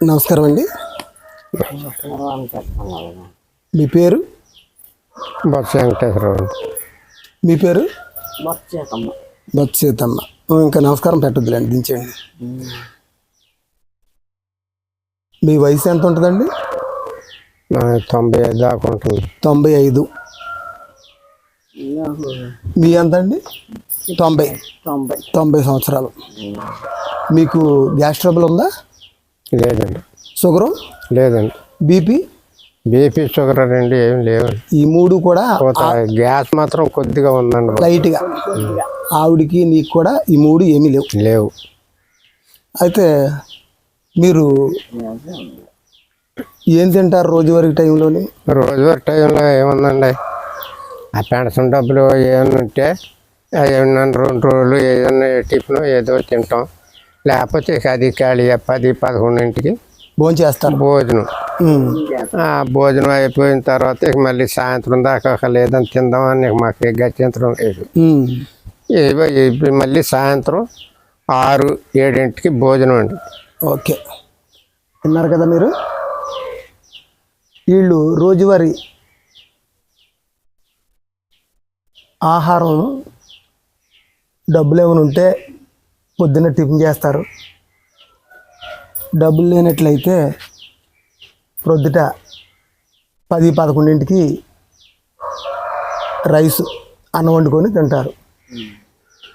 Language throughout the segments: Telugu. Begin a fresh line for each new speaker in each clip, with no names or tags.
నమస్కారం అండి. మీ పేరు?
బొత్స వెంకటేశ్వరరావు
మీ పేరు?
వచ్చేకమ్మ
బొత్స సీతమ్మ ఓ, ఇంకా నమస్కారం పెట్టొద్దులేండి దించండి మీ వయసు ఎంత ఉంటుందండి?
నా తొంభై ఐదు దాకా ఉంటుంది.
తొంభై ఐదు. మీ ఎంత అండి తొంభై.
తొంభై.
తొంభై సంవత్సరాలు. మీకు గ్యాస్ ట్రబుల్ ఉందా?
లేదండి.
షుగరు?
లేదండి.
బీపీ?
బీపీ షుగర్ రెండు ఏం లేవండి
ఈ మూడు కూడా
గ్యాస్ మాత్రం కొద్దిగా ఉందండి
లైట్గా. ఆవిడికి నీకు కూడా ఈ మూడు ఏమీ లేవు.
లేవు.
అయితే మీరు ఏం తింటారు రోజువారీ టైంలోని?
రోజువారి టైంలో ఏముందండి? ఆ పెన్షన్ డబ్బులు ఏమన్నా ఉంటే ఏమన్నా రెండు రోజులు ఏదన్నా టిఫిన్ ఏదో తింటాం. లేకపోతే అది ఖాళీ పది పదకొండింటికి
భోజనం చేస్తారు.
భోజనం. భోజనం అయిపోయిన తర్వాత ఇక మళ్ళీ సాయంత్రం దాకా ఒక లేదని తిందామని మాకు గత్యంతరం లేదు. మళ్ళీ సాయంత్రం ఆరు ఏడింటికి భోజనం అండి.
ఓకే. విన్నారు కదా మీరు? వీళ్ళు రోజువారీ ఆహారం డబ్బులు ఏమైనా ఉంటే పొద్దున్న టిఫిన్ చేస్తారు. డబ్బులు లేనట్లయితే ప్రొద్దుట పది పదకొండింటికి రైస్ అన్నం వండుకొని తింటారు.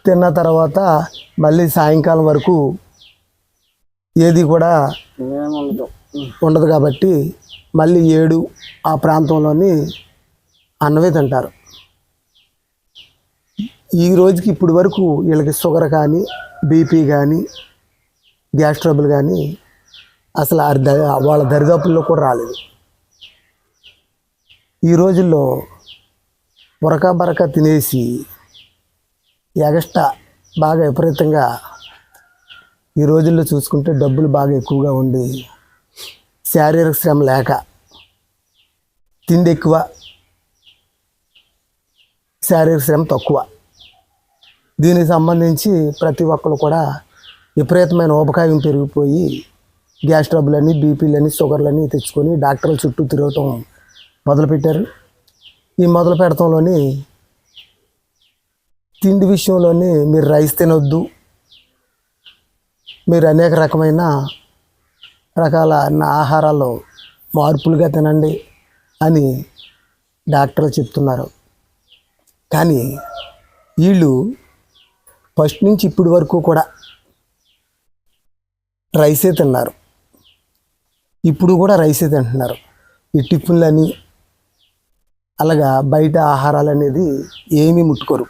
తిన్న తర్వాత మళ్ళీ సాయంకాలం వరకు ఏది కూడా ఉండదు కాబట్టి మళ్ళీ ఏడు ఆ ప్రాంతంలోని అన్నమే తింటారు. ఈ రోజుకి ఇప్పటి వరకు వీళ్ళకి షుగర్ కానీ బీపీ కానీ గ్యాస్ ట్రబుల్ కానీ అసలు ఆ ద- వాళ్ళ దరిదాపుల్లో కూడా రాలేదు. ఈ రోజుల్లో బొరక బరక తినేసి ఎగస్ట్రా బాగా విపరీతంగా ఈ రోజుల్లో చూసుకుంటే డబ్బులు బాగా ఎక్కువగా ఉండి శారీరక శ్రమ లేక తిండి ఎక్కువ శారీరక శ్రమ తక్కువ. దీనికి సంబంధించి ప్రతి ఒక్కరు కూడా విపరీతమైన ఊపకాయం పెరిగిపోయి గ్యాస్ ట్రబులని బీపీలని షుగర్లని తెచ్చుకొని డాక్టర్ల చుట్టూ తిరగటం మొదలుపెట్టారు. ఈ మొదలు పెడతంలోని తిండి విషయంలోని మీరు రైస్ తినొద్దు. మీరు అనేక రకమైన రకాల ఆహారాలు ఆహారాల్లో మార్పులుగా తినండి అని డాక్టర్లు చెప్తున్నారు. కానీ వీళ్ళు ఫస్ట్ నుంచి ఇప్పటి వరకు కూడా రైసే తిన్నారు. ఇప్పుడు కూడా రైసే తింటున్నారు. ఈ టిఫిన్లని అలాగా బయట ఆహారాలు అనేది ఏమీ ముట్టుకోరు.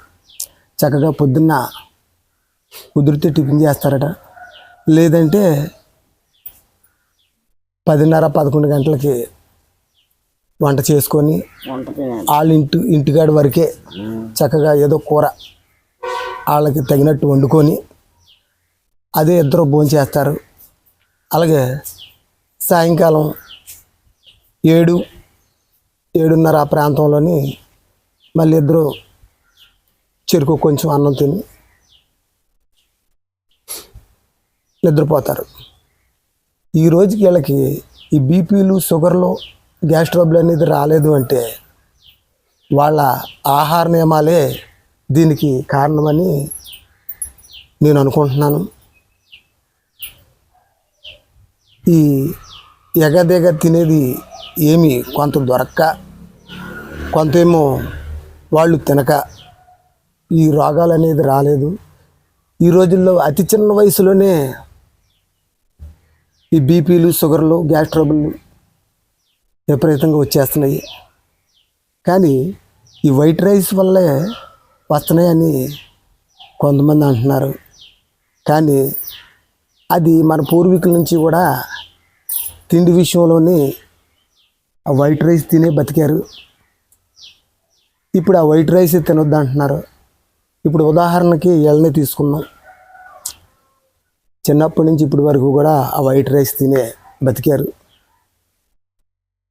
చక్కగా పొద్దున్న కుదిరితే టిఫిన్ చేస్తారట. లేదంటే పదిన్నర పదకొండు గంటలకి వంట చేసుకొని వాళ్ళ ఇంటి ఇంటికాడ వరకే చక్కగా ఏదో కూర వాళ్ళకి తగినట్టు వండుకొని అదే ఇద్దరు భోంచేస్తారు అలాగే సాయంకాలం ఏడు ఏడున్నర ఆ ప్రాంతంలోని మళ్ళీ ఇద్దరు చెరుకు కొంచెం అన్నం తిని నిద్రపోతారు. ఈ రోజుకి వీళ్ళకి ఈ బీపీలు షుగర్లు గ్యాస్ ట్రబుల్ అనేది రాలేదు అంటే వాళ్ళ ఆహార నియమాలే దీనికి కారణమని నేను అనుకుంటున్నాను. ఈ ఎగదెగ తినేది ఏమి కొంత దొరక్క కొంతేమో వాళ్ళు తినక ఈ రోగాలు అనేది రాలేదు. ఈ రోజుల్లో అతి చిన్న వయసులోనే ఈ బీపీలు షుగర్లు గ్యాస్ ట్రబుల్ విపరీతంగా వచ్చేస్తున్నాయి. కానీ ఈ వైట్ రైస్ వల్లే వస్తున్నాయని కొంతమంది అంటున్నారు. కానీ అది మన పూర్వీకుల నుంచి కూడా తిండి విషయంలోని ఆ వైట్ రైస్ తినే బతికారు. ఇప్పుడు ఆ వైట్ రైస్ తినొద్దు అంటున్నారు. ఇప్పుడు ఉదాహరణకి ఎళ్ళని తీసుకున్నాం చిన్నప్పటి నుంచి ఇప్పటి వరకు కూడా ఆ వైట్ రైస్ తినే బతికారు.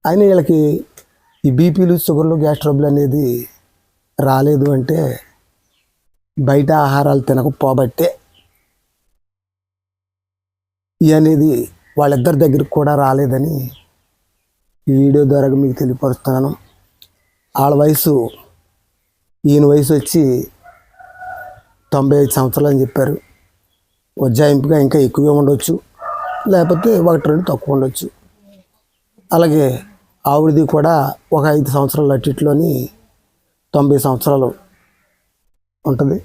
అయినా వీళ్ళకి ఈ బీపీలు షుగర్లు గ్యాస్ ట్రబుల్ అనేది రాలేదు అంటే బయట ఆహారాలు తినకపోబట్టే అనేది వాళ్ళిద్దరి దగ్గరికి కూడా రాలేదని ఈ వీడియో ద్వారా మీకు తెలియపరుస్తున్నాను. వాళ్ళ వయసు ఈయన వయసు వచ్చి తొంభై ఐదు సంవత్సరాలు అని చెప్పారు. ఉజ్జాయింపుగా ఇంకా ఎక్కువే ఉండొచ్చు లేకపోతే ఒకటి రెండు తక్కువ ఉండొచ్చు. అలాగే ఆవిడది కూడా ఒక ఐదు సంవత్సరాలు అట్టిట్లోని తొంభై సంవత్సరాలు ఉంటుంది.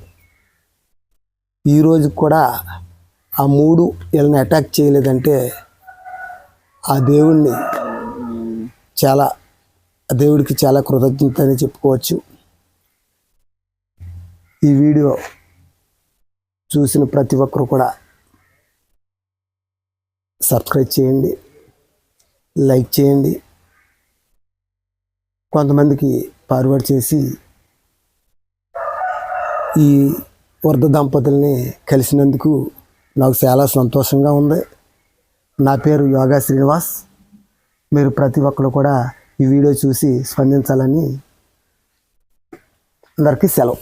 ఈరోజు కూడా ఆ మూడు వీళ్ళని అటాక్ చేయలేదంటే ఆ దేవుణ్ణి చాలా ఆ దేవుడికి చాలా కృతజ్ఞత అని చెప్పుకోవచ్చు. ఈ వీడియో చూసిన ప్రతి ఒక్కరు కూడా సబ్స్క్రైబ్ చేయండి లైక్ చేయండి. కొంతమందికి ఫార్వర్డ్ చేసి ఈ వరద దంపతుల్ని కలిసినందుకు నాకు చాలా సంతోషంగా ఉంది. నా పేరు యోగా శ్రీనివాస్. మీరు ప్రతి ఒక్కరు కూడా ఈ వీడియో చూసి స్పందించాలని అందరికీ సెలవు.